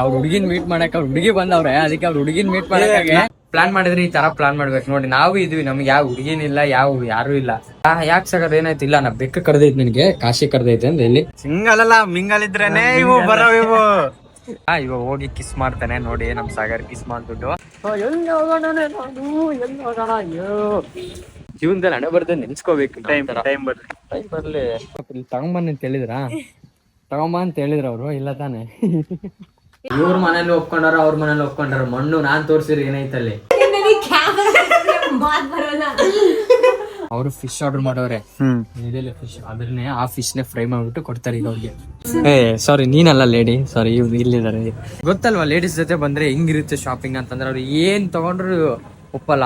ಅವ್ರ ಹುಡುಗಿನ ಮೀಟ್ ಮಾಡಕ್ ಅವ್ರ ಹುಡುಗಿ ಬಂದವ್ರೆ ಅದಕ್ಕೆ ಅವ್ರ ಹುಡುಗಿನ ಮೀಟ್ ಮಾಡಕ್ಕೆ ಪ್ಲಾನ್ ಮಾಡಿದ್ರೆ ಈ ತರ ಪ್ಲಾನ್ ಮಾಡ್ಬೇಕು. ನೋಡಿ ನಾವು ಇದ್ವಿ ನಮ್ಗೆ ಯಾವ ಹುಡುಗಿನಿಲ್ಲ ಯಾವ ಯಾರು ಇಲ್ಲ. ಯಾಕೆ ಸಗರ್ ಏನಾಯ್ತು ಇಲ್ಲ ನಾ ಬೆಕ್ಕ ಕರ್ದೈತಿ ನಿನ್ಗೆ ಕಾಶಿ ಕರ್ದೈತೆ ಅಂದ್ರೆ ಇಲ್ಲಿ ಸಿಂಗಲ್ ಅಲ್ಲ ಮಿಂಗಲ್ ಇದ್ರೇನೆ ಇವು ಬರೋ ಇವು. ಹಾ ಇವ ಹೋಗಿ ಕಿಸ್ ಮಾಡ್ತಾನೆ. ನೋಡಿ ನಮ್ ಸಾಗರ್ ಕಿಸ್ ಮಾಡ್ಬಿಟ್ಟು. ಜೀವನದಲ್ಲಿ ಹಣೆ ಬರ್ದೆ ನೆನ್ಸ್ಕೋಬೇಕು ಟೈಮ್ ಟೈಮ್ ಬರ್ರಿ ಟೈಮ್ ಬರ್ಲಿ. ತಗೊಂಬನ್ ಅಂತ ಹೇಳಿದ್ರಾ? ತಗೊಂಬ ಅಂತ ಹೇಳಿದ್ರ ಅವ್ರು ಇಲ್ಲ ತಾನೆ. ಇವ್ರ ಮನೇಲಿ ಒಪ್ಕೊಂಡಾರ ಅವ್ರ ಮನೇಲಿ ಒಪ್ಕೊಂಡಾರ. ಮಣ್ಣು ನಾನ್ ತೋರ್ಸಿರಿ ಏನೈತಲ್ಲಿ ಅವರು ಫಿಶ್ ಆರ್ಡರ್ ಮಾಡೋರೆ. ಹ್ಮ್. ಇದೆಲ್ಲ ಫಿಶ್ ಅದ್ರನ್ನೇ ಆ ಫಿಶ್ ನೇ ಫ್ರೈ ಮಾಡ್ಬಿಟ್ಟು ಕೊಡ್ತಾರೆ ಈಗ ಅವ್ರಿಗೆ. ಏ ಸಾರಿ ನೀನಲ್ಲ ಲೇಡಿ ಸಾರಿ ಇವ್ರು ಇಲ್ಲಿದ್ದಾರೆ. ಗೊತ್ತಲ್ವಾ ಲೇಡೀಸ್ ಜೊತೆ ಬಂದ್ರೆ ಹೆಂಗಿರುತ್ತೆ ಶಾಪಿಂಗ್ ಅಂತಂದ್ರೆ ಅವ್ರು ಏನ್ ತಗೊಂಡ್ರು ಒಪ್ಪಲ್ಲ.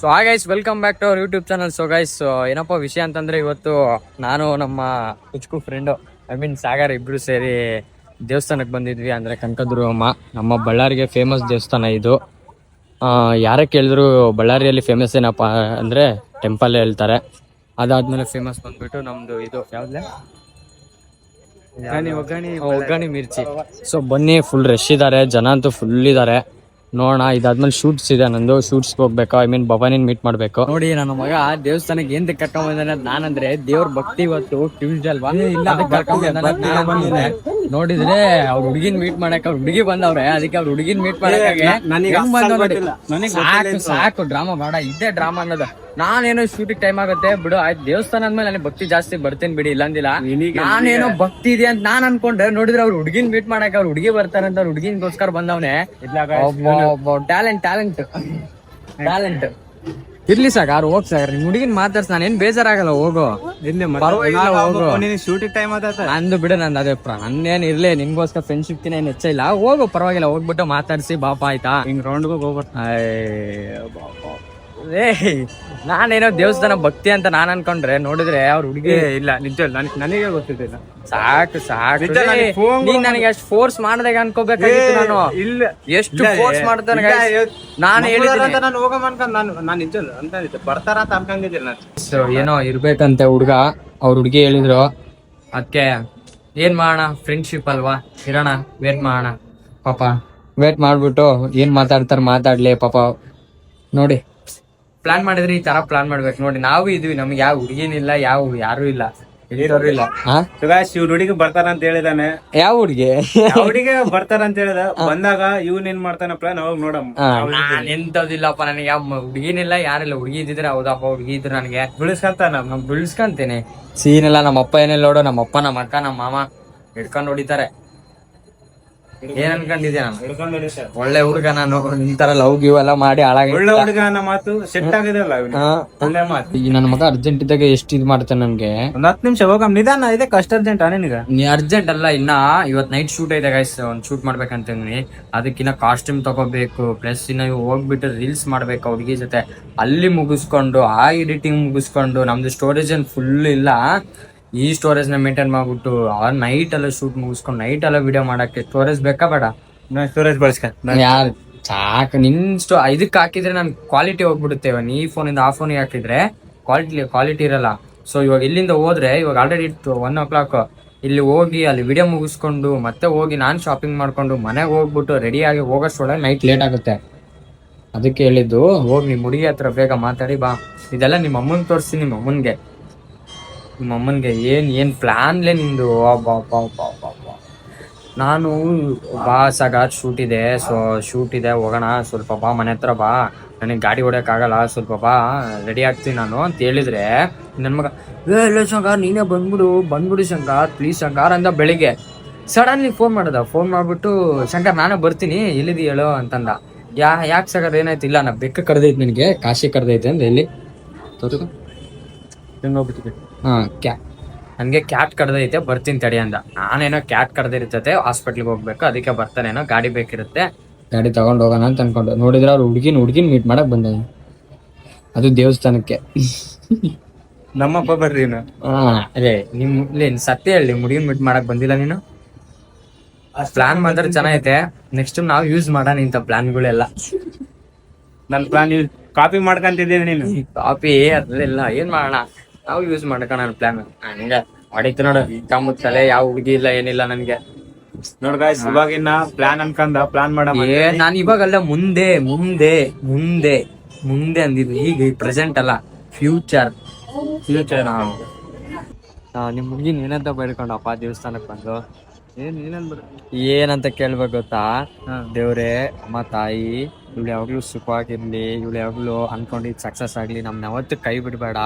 ಸೊ ಆ guys welcome back to our YouTube channel so guys ಏನಪ್ಪ ವಿಷಯ ಅಂತಂದ್ರೆ ಇವತ್ತು ನಾನು ನಮ್ಮ ಕುಚ್ಕು ಫ್ರೆಂಡು ಐ ಮೀನ್ ಸಾಗರ್ ಇಬ್ರು ಸೇರಿ ದೇವಸ್ಥಾನಕ್ಕೆ ಬಂದಿದ್ವಿ. ಅಂದ್ರೆ ಕನಕದುರ್ಗಮ್ಮ ನಮ್ಮ ಬಳ್ಳಾರಿಗೆ ಫೇಮಸ್ ದೇವಸ್ಥಾನ ಇದು. ಆ, ಯಾರೇ ಕೇಳಿದ್ರು ಬಳ್ಳಾರಿಯಲ್ಲಿ ಫೇಮಸ್ ಏನಪ್ಪ ಅಂದ್ರೆ ಟೆಂಪಲ್ ಹೇಳ್ತಾರೆ. ಅದಾದ್ಮೇಲೆ ಫೇಮಸ್ ಬಂದ್ಬಿಟ್ಟು ನಮ್ದು ಇದು ಯಾವ್ದೇ ಒಗ್ಗರಣೆ ಒಗ್ಗರಣೆ ಮಿರ್ಚಿ. ಸೊ ಬನ್ನಿ ಫುಲ್ ರಶ್ ಇದಾರೆ ಜನ ಅಂತೂ ಫುಲ್ ಇದ್ದಾರೆ ನೋಡೋಣ ಇದಾದ್ಮೇಲೆ ಶೂಟ್ಸ್ ಇದೆ ನಂದು. ಶೂಟ್ಸ್ ಹೋಗ್ಬೇಕು. ಐ ಮೀನ್ ಭವಾನಿನ್ ಮೀಟ್ ಮಾಡ್ಬೇಕು. ನೋಡಿ ನನ್ನ ಮಗ ದೇವಸ್ಥಾನಕ್ಕೆ ಏನ್ ಕರ್ಕೊಂಡ್ ಬಂದಾನೆ ನಾನಂದ್ರೆ ದೇವ್ರ ಭಕ್ತಿ ಇವತ್ತು ಟ್ಯೂಸ್ಡೇ ಅಲ್ವಾ? ಅದಕ್ಕೆ ಕರ್ಕೊಂಡ್ ಬಂದಾನೆ, ನಾನ್ ಬಂದಿದ್ದೆ. ನೋಡಿದ್ರೆ ಅವ್ರ ಹುಡುಗಿನ ಮೀಟ್ ಮಾಡಕ್ ಅವ್ರ ಹುಡುಗಿ ಬಂದವ್ರೆ. ಅದಕ್ಕೆ ಅವ್ರ ಹುಡುಗಿನ ಮೀಟ್ ಮಾಡಕ್ ನನಗೆ ಹೆಂಗ್ ಬಂದವ್ ನನಗೆ ಸಾಕು ಸಾಕು ಡ್ರಾಮಾ ಬೇಡ. ಇದ್ದೇ ಡ್ರಾಮಾ ಅನ್ನೋದು. ನಾನೇನೋ ಶೂಟಿಂಗ್ ಟೈಮ್ ಆಗುತ್ತೆ ಬಿಡು ಆಯ್ತು ದೇವಸ್ಥಾನ ಅಂದ್ಮೇಲೆ ನನಗೆ ಭಕ್ತಿ ಜಾಸ್ತಿ ಬರ್ತೀನಿ ಬಿಡಿ ಇಲ್ಲಂದಿಲ್ಲ. ನಾನೇನೋ ಭಕ್ತಿ ಇದೆ ಅಂತ ನಾನ್ ಅನ್ಕೊಂಡ್ರೆ ನೋಡಿದ್ರೆ ಅವ್ರ ಹುಡುಗಿನ ಮೀಟ್ ಮಾಡಕ್ ಅವ್ರ ಹುಡುಗಿ ಬರ್ತಾರಂತ ಅವ್ರ ಹುಡುಗಿನ್ಗೋಸ್ಕರ ಬಂದವನೇ. ಟ್ಯಾಲೆಂಟ್ ಟ್ಯಾಲೆಂಟ್ ಟ್ಯಾಲೆಂಟ್ ಇರ್ಲಿ ಸಾಕ ಅವ್ರು ಹೋಗ್ ಸಾಕ ನಿಮ್ ಹುಡುಗಿನ ಮಾತಾಡ್ಸ ನಾನೇನ್ ಬೇಜಾರಾಗಲ್ಲ ಹೋಗು. ಹೋಗು. ಶೂಟಿಂಗ್ ಟೈಮ್ ನಂದು ಬಿಡು ನಂದು ಅದೇ ನನ್ನೇನ್ ಇರ್ಲಿ ನಿನ್ಗೋಸ್ಕರ ಫ್ರೆಂಡ್ಶಿಪ್ ಏನ್ ಹೆಚ್ಚಿಲ್ಲ. ಹೋಗು ಪರವಾಗಿಲ್ಲ ಹೋಗ್ಬಿಟ್ಟು ಮಾತಾಡ್ಸಿ ಬಾಪ ಆಯ್ತಾ? ಹಿಂಗ್ ರೌಂಡ್ ಹೋಗ್ಬರ್ತಾ. ಏ ನಾನೇನೋ ದೇವಸ್ಥಾನ ಭಕ್ತಿ ಅಂತ ನಾನ್ ಅನ್ಕೊಂಡ್ರೆ ನೋಡಿದ್ರೆ ಅವ್ರ ಹುಡುಗಿ ಇಲ್ಲ ನಿಜ ನನಗೆ ಗೊತ್ತಿದ್ದಿಲ್ಲ ಸಾಕು ಸಾಕು. ನಿಜ ನನಗೆ ಏ, phone ನೀನ್ ನನಗೆ ಅಷ್ಟು ಫೋರ್ಸ್ ಮಾಡ್ದಾಗ ಅನ್ಕೋಬೇಕಾಗಿತ್ತು ನಾನು. ಇಲ್ಲ. ಎಷ್ಟು ಫೋರ್ಸ್ ಮಾಡ್ತಾನೆ ನಾನು ಹೇಳಿದ್ರೆ ನಾನು ಅನ್ಕೊಂಡ್ ನಾನು ನಾನು ನಿಜ ಅಂತ ಬರ್ತಾರ ಅಂತ ಅನ್ಕೊಂಡಿದ್ದಿಲ್ಲ ನಾನು. ಏನೋ ಇರ್ಬೇಕಂತೆ ಹುಡ್ಗ. ಅವ್ರ ಹುಡ್ಗಿ ಹೇಳಿದ್ರು. ಅದಕ್ಕೆ ಏನ್ ಮಾಡೋಣ? ಫ್ರೆಂಡ್ಶಿಪ್ ಅಲ್ವಾ? ಇರೋಣ ವೇಟ್ ಮಾಡೋಣ. ಪಾಪ ವೇಟ್ ಮಾಡ್ಬಿಟ್ಟು ಏನ್ ಮಾತಾಡ್ತಾರ ಮಾತಾಡ್ಲಿ ಪಾಪ. ನೋಡಿ. ಪ್ಲಾನ್ ಮಾಡಿದ್ರೆ ಈ ತರ ಪ್ಲಾನ್ ಮಾಡ್ಬೇಕು. ನೋಡಿ ನಾವು ಇದ್ವಿ ನಮ್ಗೆ ಯಾವ ಹುಡುಗಿನಿಲ್ಲ ಯಾವ ಯಾರು ಇಲ್ಲ ಇಲ್ಲ. ಹಾ ಸುಗಾಶ್ ಇವ್ರ ಹುಡುಗಿ ಬರ್ತಾರ ಅಂತ ಹೇಳಿದಾನೆ. ಯಾವ ಹುಡುಗಿ? ಹುಡುಗಿ ಬರ್ತಾರ ಅಂತ ಹೇಳಿದ. ಬಂದಾಗ ಇವ್ನ ಏನ್ ಮಾಡ್ತಾನ ಪ್ಲಾನ್ ಅವಾಗ ನೋಡಮ್ ನಾನ್ ಎಂತದಿಲ್ಲಪ್ಪ ನನಗೆ. ಯಾವ ಹುಡುಗಿನಿಲ್ಲ ಯಾರಿಲ್ಲ ಹುಡುಗಿ ಇದ್ದಿದ್ರೆ ಹೌದಪ್ಪ ಹುಡುಗಿ ಇದ್ರು ನನಗೆ. ಬಿಳಿಸ್ಕಂತ ನಮ್ ನಾನ್ ಬಿಳಿಸ್ಕೊಂತೀನಿ. ಸೀನ್ ಎಲ್ಲ ನಮ್ಮ ಅಪ್ಪ ಏನಿಲ್ಲ ನೋಡು. ನಮ್ಮ ಅಪ್ಪ ನಮ್ಮ ಅಕ್ಕ ನಮ್ಮ ಮಾಮ ಹಿಡ್ಕೊಂಡ್ ಹೊಡಿತಾರೆ. ಏನ್ ಅನ್ಕೊಂಡಿದ್ದೆ ನಾನು? ಹಿಡ್ಕೊಂಡ್ ಒಳ್ಳೆ ಹುಡುಗ ನಾನು ಇಂತರ ಲವ್ ಗಿವ್ ಎಲ್ಲ ಮಾಡಿ ಹಾಳಾಗಿ ಒಳ್ಳೆ ಹುಡುಗ ಅನ್ನೋ ಮಾತು ಸೆಟ್ ಆಗಿದೆಲ್ಲ ಅವ್ನಿಗೆ. ಒಳ್ಳೆ ಮಾತು. ಈ ನನ್ನ ಮಗ ಅರ್ಜೆಂಟ್ ಇದ್ದಾಗ ಎಷ್ಟು ಇದ್ ಮಾಡ್ತಾನೆ ನನ್ಗೆ? ಒಂದ್ ಹತ್ತು ನಿಮಿಷ ಹೋಗ ನಿಧಾನ ಇದೆ ಕಷ್ಟ ಅರ್ಜೆಂಟ್ ನಿನಗ? ನೀ ಅರ್ಜೆಂಟ್ ಅಲ್ಲ ಇನ್ನ ಇವತ್ ನೈಟ್ ಶೂಟ್ ಐತೆ ಗೈಸ್ ಒಂದ್ ಶೂಟ್ ಮಾಡ್ಬೇಕಂತೀನಿ ಅದಕ್ಕಿನ್ನ ಕಾಸ್ಟ್ಯೂಮ್ ತಗೋಬೇಕು. ಪ್ಲಸ್ ಇನ್ನ ಇವ್ ಹೋಗ್ಬಿಟ್ಟು ರೀಲ್ಸ್ ಮಾಡ್ಬೇಕು ಹುಡುಗಿ ಜೊತೆ. ಅಲ್ಲಿ ಮುಗಿಸ್ಕೊಂಡು ಆ ಎಡಿಟಿಂಗ್ ಮುಗಿಸ್ಕೊಂಡು ನಮ್ದು ಸ್ಟೋರೇಜ್ ಏನ್ ಫುಲ್ ಇಲ್ಲ. ಈ ಸ್ಟೋರೇಜ್ನ ಮೇಂಟೈನ್ ಮಾಡ್ಬಿಟ್ಟು ಆ ನೈಟ್ ಎಲ್ಲ ಶೂಟ್ ಮುಗಿಸ್ಕೊಂಡು ನೈಟ್ ಎಲ್ಲ ವಿಡಿಯೋ ಮಾಡಕ್ಕೆ ಸ್ಟೋರೇಜ್ ಬೇಕಾ ಬೇಡ? ಸ್ಟೋರೇಜ್ ಬಳಸ್ಕ ಯಾರು ಸಾಕು ನಿನ್ ಸ್ಟೋ ಇದಕ್ಕೆ ಹಾಕಿದ್ರೆ ನನ್ ಕ್ವಾಲಿಟಿ ಹೋಗ್ಬಿಡುತ್ತೆ. ಇವಾಗ ಈ ಫೋನಿಂದ ಆ ಫೋನಿಗೆ ಹಾಕಿದ್ರೆ ಕ್ವಾಲಿಟಿ ಕ್ವಾಲಿಟಿ ಇರಲ್ಲ. ಸೊ ಇವಾಗ ಇಲ್ಲಿಂದ ಹೋದ್ರೆ ಇವಾಗ ಆಲ್ರೆಡಿ ಇತ್ತು ಒನ್ ಓ ಕ್ಲಾಕ್ ಇಲ್ಲಿ ಹೋಗಿ ಅಲ್ಲಿ ವಿಡಿಯೋ ಮುಗಿಸ್ಕೊಂಡು ಮತ್ತೆ ಹೋಗಿ ನಾನು ಶಾಪಿಂಗ್ ಮಾಡ್ಕೊಂಡು ಮನೆಗೆ ಹೋಗ್ಬಿಟ್ಟು ರೆಡಿ ಆಗಿ ಹೋಗೋಷ್ಟೊಳಗೆ ನೈಟ್ ಲೇಟ್ ಆಗುತ್ತೆ. ಅದಕ್ಕೆ ಹೇಳಿದ್ದು ಹೋಗಿ ನಿಮ್ಮ ಹುಡುಗಿ ಹತ್ರ ಬೇಗ ಮಾತಾಡಿ ಬಾ. ಇದೆಲ್ಲ ನಿಮ್ಮ ಅಮ್ಮನ ತೋರಿಸಿ ನಿಮ್ಮ ಅಮ್ಮನ್ಗೆ. ನಿಮ್ಮ ಏನು, ಏನ್ ಪ್ಲಾನ್ಲೇ ನಿಂದು. ನಾನು ಬಾ, ಸಾಗ ಶೂಟ್ ಇದೆ. ಸೊ ಶೂಟ್ ಇದೆ, ಹೋಗೋಣ. ಸ್ವಲ್ಪ ಬಾ, ಮನೆ ಹತ್ರ ಬಾ. ನನಗೆ ಗಾಡಿ ಹೊಡ್ಯಕ್ಕಾಗಲ್ಲ. ಸ್ವಲ್ಪ ಬಾ ರೆಡಿ ಆಗ್ತೀನಿ ನಾನು ಅಂತ ಹೇಳಿದ್ರೆ ನನ್ನ ಮಗ, ಏ, ಇಲ್ಲ ಶಂಕರ್, ನೀನೇ ಬಂದ್ಬಿಡು. ಬಂದ್ಬಿಡು ಶಂಕರ್ ಪ್ಲೀಸ್ ಶಂಕರ್, ಅಂದ ಬೆಳಿಗ್ಗೆ. ಸಡನ್ಲಿ ಫೋನ್ ಮಾಡ್ದ. ಫೋನ್ ಮಾಡಿಬಿಟ್ಟು, ಶಂಕರ್, ನಾನೇ ಬರ್ತೀನಿ. ಎಲ್ಲಿದಿ ಹೇಳು? ಅಂತಂದ. ಯಾ, ಯಾಕೆ ಸಗರ್ ಏನಾಯ್ತು? ಇಲ್ಲ, ನಾ ಬೆಕ್ಕ ಕರೆದೈತೆ ನನಗೆ. ಕಾಶಿ ಕರೆದೈತೆ ಅಂದ್ರೆ ಎಲ್ಲಿ ತೋರಿಸು. ಹಾ ಕ್ಯಾ ನನಗೆ ಕ್ಯಾಟ್ ಕಡ್ದೈತೆ ಬರ್ತೀನಿ ತಡಿ ಅಂದ. ನಾನೇನೋ ಕ್ಯಾಟ್ ಕಡ್ದಿರ್ತೈತೆ ಹಾಸ್ಪಿಟ್ಲಿಗೆ ಹೋಗ್ಬೇಕು ಅದಕ್ಕೆ ಬರ್ತಾನೇನೋ ಗಾಡಿ ಬೇಕಿರುತ್ತೆ. ಗಾಡಿ ತಗೊಂಡು ಹೋಗೋಣ ಅಂತ ಅನ್ಕೊಂಡು. ನೋಡಿದ್ರೆ ಅವ್ರು ಹುಡುಗಿನ ಹುಡುಗಿನ ಮೀಟ್ ಮಾಡಕ್ ಬಂದ ಅದು ದೇವಸ್ಥಾನಕ್ಕೆ. ನಮ್ಮಪ್ಪ ಬರ್ರಿ ನೀನು ಹಾ. ಅದೇ ನಿಮ್ ಇಲ್ಲ ಸತ್ಯ ಹೇಳಿ ಹುಡುಗಿನ ಮೀಟ್ ಮಾಡಕ್ ಬಂದಿಲ್ಲ ನೀನು? ಪ್ಲಾನ್ ಮಾತ್ರ ಚೆನ್ನಾಗೈತೆ. ನೆಕ್ಸ್ಟ್ ನಾವು ಯೂಸ್ ಮಾಡೋಣ ಇಂಥ ಪ್ಲಾನ್ಗಳೆಲ್ಲ ನನ್ ಪ್ಲಾನ್ ಕಾಪಿ ಮಾಡ್ಕೊಂತಿದ್ದೀನಿ ನೀನು. ಕಾಪಿ ಅದೆಲ್ಲ ಏನ್ ಮಾಡೋಣ? ನಾವು ಯೂಸ್ ಮಾಡ್ಕೋಣ ಪ್ಲಾನ್ ಹಂಗ ಹೊಡಿತು ನೋಡು ಕಮ್ಮುತ್ತಲೆ ಯಾವ ಹುಡುಗಿ ಇಲ್ಲ ಏನಿಲ್ಲ ನನ್ಗೆ. ನೋಡ್ ಗಾಯ್ಸ್ ಇವಾಗಿನ ಪ್ಲಾನ್ ಅನ್ಕಂದ ಪ್ಲಾನ್ ಮಾಡ ಏ ನಾನ್ ಇವಾಗಲ್ಲ ಮುಂದೆ ಮುಂದೆ ಮುಂದೆ ಮುಂದೆ ಅಂದಿದ್ದು. ಈಗ ಪ್ರೆಸೆಂಟ್ ಅಲ್ಲ ಫ್ಯೂಚರ್ ಫ್ಯೂಚರ್ ನಿಮ್ ಹುಡುಗಿನ ಏನಂತ ಬೇಡ್ಕೊಂಡಪ್ಪ ದೇವಸ್ಥಾನಕ್ ಬಂದು. ಏನಂತ ಕೇಳ್ಬೇಕು ಗೊತ್ತಾ? ದೇವ್ರೆ ಅಮ್ಮ ತಾಯಿ ಇವಳು ಯಾವಾಗ್ಲೂ ಸುಖವಾಗಿರ್ಲಿ ಇವಳು ಯಾವಾಗ್ಲೂ ಅನ್ಕೊಂಡಿದ್ ಸಕ್ಸಸ್ ಆಗ್ಲಿ ನಮ್ನ ಯಾವತ್ತು ಕೈ ಬಿಡ್ಬೇಡ.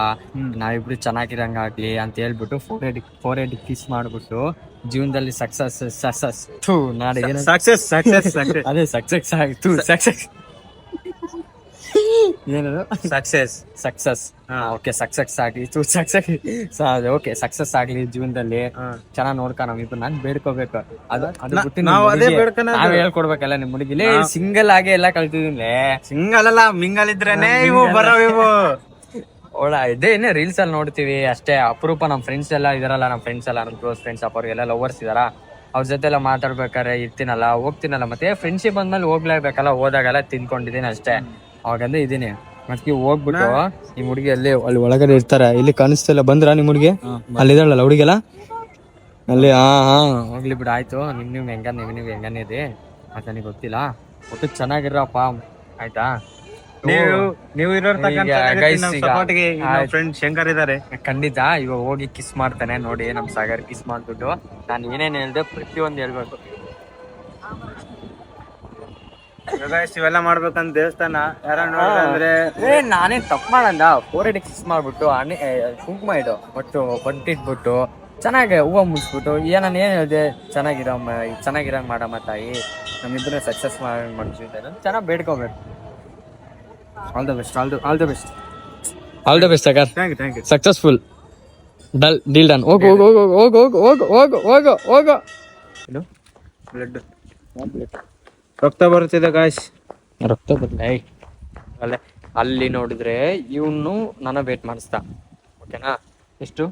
ನಾವಿಬ್ರು ಚೆನ್ನಾಗಿರಂಗಾಗ್ಲಿ ಅಂತ ಹೇಳ್ಬಿಟ್ಟು forehead forehead kiss ಮಾಡ್ಬಿಟ್ಟು ಜೀವನದಲ್ಲಿ ಸಕ್ಸಸ್ ಸಕ್ಸಸ್ ನಾಳೆ ಏನ ಸಕ್ಸಸ್ ಸಕ್ಸಸ್ ಸಕ್ಸಸ್ ಅದೇ ಸಕ್ಸಸ್ ಆಯ್ತು ಸಕ್ಸಸ್ ಏನದು ಸಕ್ಸಸ್ ಸಕ್ಸಸ್ ಓಕೆ ಸಕ್ಸಸ್ ಆಗ್ಲಿ. ಸಕ್ಸಸ್ ಓಕೆ ಸಕ್ಸಸ್ ಆಗ್ಲಿ ಜೀವನದಲ್ಲಿ ಚೆನ್ನಾಗ್ ನೋಡ್ಕ ನಾವಿಬ್ರು ನಾನ್ ಬೇಡ್ಕೋಬೇಕು. ಅದು ಅದು ಬಿಟ್ಟು ನಾವ್ ಅದೇ. ನಾವ್ ಹೇಳ್ಕೊಡ್ಬೇಕಲ್ಲ ನಿಮ್ ಹುಡುಗಿಲಿ ಸಿಂಗಲ್ ಆಗೇ ಎಲ್ಲ ಕಲ್ತಿದ್ದೀನಿ. ಸಿಂಗಲ್ ಅಲ್ಲ ಮಿಂಗಲ್ ಇದ್ರೇನೆ ಇವು ಬರೋ ಇವು. ಒಳ ಇದೇ ರೀಲ್ಸ್ ಅಲ್ಲಿ ನೋಡ್ತೀವಿ. ಅಷ್ಟೇ ಅಪರೂಪ ನಮ್ ಫ್ರೆಂಡ್ಸ್ ಎಲ್ಲ ಇದಾರಲ್ಲ ನಮ್ ಫ್ರೆಂಡ್ಸ್ ಎಲ್ಲ ನಮ್ಮ ಕ್ಲೋಸ್ ಫ್ರೆಂಡ್ಸ್ ಅಪ್ಪವ್ರಿಗೆಲ್ಲ ಲವರ್ಸ್ ಇದಾರ? ಅವ್ರ ಜೊತೆ ಎಲ್ಲ ಮಾತಾಡ್ಬೇಕಾರೆ ಇರ್ತೀನಲ್ಲ ಹೋಗ್ತೀನಲ್ಲ ಮತ್ತೆ ಫ್ರೆಂಡ್ಶಿಪ್ ಬಂದ್ಮೇಲೆ ಹೋಗ್ಲೇಬೇಕಲ್ಲ ಹೋದಾಗೆಲ್ಲ ತಿನ್ಕೊಂಡಿದ್ದೀನಿ ಅಷ್ಟೇ. ಅವಾಗಂದ್ರೆ ಇದೀನಿ ಮತ್ತೆ ಹೋಗ್ಬಿಟ್ಟು ನಿಮ್ ಹುಡುಗಿ ಅಲ್ಲಿ ಅಲ್ಲಿ ಒಳಗಡೆ ಇರ್ತಾರೆ. ಇಲ್ಲಿ ಕಾಣಿಸ್ತಿಲ್ಲ ಬಂದ್ರ ನಿಮ್ ಹುಡುಗಿ? ಅಲ್ಲಿ ಇದಾಳಲ್ಲ ಹುಡುಗಿಲ್ಲ ಅಲ್ಲಿ ಹಾ ಹಾ. ಹೋಗ್ಲಿ ಬಿಡು ಆಯ್ತು. ನಿಮ್ ನಿಮ್ ಹೆಂಗ ನಿಮ್ ನಿಮ್ ಹೆಂಗನೇ ಇದೆ ಮತ್ತೆ ನನಗೆ ಗೊತ್ತಿಲ್ಲ. ಒಟ್ಟು ಚೆನ್ನಾಗಿರಪ್ಪ. ಆಯ್ತಾ? ನೀವು ನೀವು ಫ್ರೆಂಡ್ ಶಂಕರ್ ಇದ್ದಾರೆ ಖಂಡಿತ ಇವಾಗ ಹೋಗಿ ಕಿಸ್ ಮಾಡ್ತಾನೆ ನೋಡಿ. ನಮ್ ಸಾಗರ್ ಕಿಸ್ ಮಾಡ್ಬಿಟ್ಟು. ನಾನು ಏನೇನ್ ಹೇಳ್ದೆ ಪ್ರತಿಯೊಂದು ಹೇಳ್ಬೇಕು. ಇವೆಲ್ಲ ಮಾಡ್ಬೇಕಂತ ದೇವಸ್ಥಾನ. ಯಾರ ನೋಡಿದ್ರೆ ಏ ನಾನೇ ತಪ್ಪು ಮಾಡಂದ ಫೋರ್ ಏಟ್ ಸಿಕ್ಸ್ ಮಾಡ್ಬಿಟ್ಟು ಅಣಿ ಕುಂಕುಮ ಇಡು ಒಟ್ಟು ಬಂಟಿಟ್ಬಿಟ್ಟು ಚೆನ್ನಾಗಿ ಹೂವು ಮುಗಿಸ್ಬಿಟ್ಟು ನಾನು ಏನ್ ಹೇಳಿದೆ? ಚೆನ್ನಾಗಿರೋ ಚೆನ್ನಾಗಿರಂಗ್ ಮಾಡಮ್ಮ ತಾಯಿ. ನಮ್ಮಿಬ್ಬರ ಸಕ್ಸಸ್ ಮಾಡ್ತೀವಿ ಚೆನ್ನಾಗಿ ಬೇಡ್ಕೋಬೇಕು. All the best all the all the best all the best sucker thank you thank you successful dull deal done ಹೋಗು ಹೋಗು ಹೋಗು ಹೋಗು ಹೋಗು ಹೋಗು ಹೋಗು ಹೋಗು. ಇದು ಬ್ಲಡ್ ರಕ್ತ ಬರುತ್ತಿದೆ ಗಾಯ್ಸ್ ರಕ್ತ ಬಂದೆ ಅಲ್ಲೇ ಅಲ್ಲಿ ನೋಡಿದ್ರೆ ಇವನು ನನ್ನ ವೇಟ್ ಮಾಡಿಸ್ದ. ಓಕೆನಾ ಎಷ್ಟು?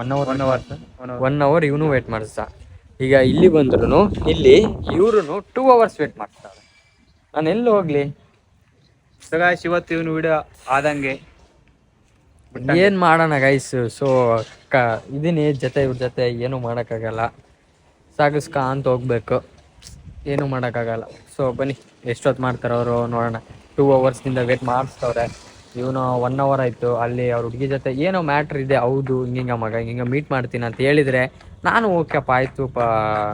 One hour one hour one hour ಇವನು ವೇಟ್ ಮಾಡಿಸ್ದ. ಈಗ ಇಲ್ಲಿ ಬಂದ್ರು ಇಲ್ಲಿ ಇವ್ರು ಟೂ ಅವರ್ಸ್ ವೇಟ್ ಮಾಡ್ತಾರೆ ನಾನು ಎಲ್ಲಿ ಹೋಗ್ಲಿ? ಸೊ ಗಾಯ್ಸ್ ಇವತ್ತು ಇವನು ವಿಡಿಯೋ ಆದಂಗೆ ಏನ್ ಮಾಡೋಣ ಗೈಸ್ ಸೊ ಕ ಇದೀನಿ ಜೊತೆ ಇವ್ರ ಜೊತೆ ಏನು ಮಾಡೋಕ್ಕಾಗಲ್ಲ. ಸಾಗಿಸ್ಕ ಅಂತ ಹೋಗ್ಬೇಕು. ಏನು ಮಾಡೋಕ್ಕಾಗಲ್ಲ. ಸೊ ಬನ್ನಿ, ಎಷ್ಟೊತ್ತು ಮಾಡ್ತಾರೆ ಅವರು ನೋಡೋಣ. ಟೂ ಅವರ್ಸ್ನಿಂದ ವೇಟ್ ಮಾಡಿಸ್ತವ್ರೆ. ಇವನು ಒನ್ ಅವರ್ ಆಯಿತು, ಅಲ್ಲಿ ಅವ್ರ ಹುಡುಗಿ ಜೊತೆ ಏನೋ ಮ್ಯಾಟ್ರ್ ಇದೆ, ಹೌದು, ಹಿಂಗಿಂಗ ಮಗ, ಹಿಂಗಿಂಗ ಮೀಟ್ ಮಾಡ್ತೀನಿ ಅಂತ ಹೇಳಿದರೆ, ನಾನು ಓಕೆಪ್ಪ ಆಯಿತು ಪ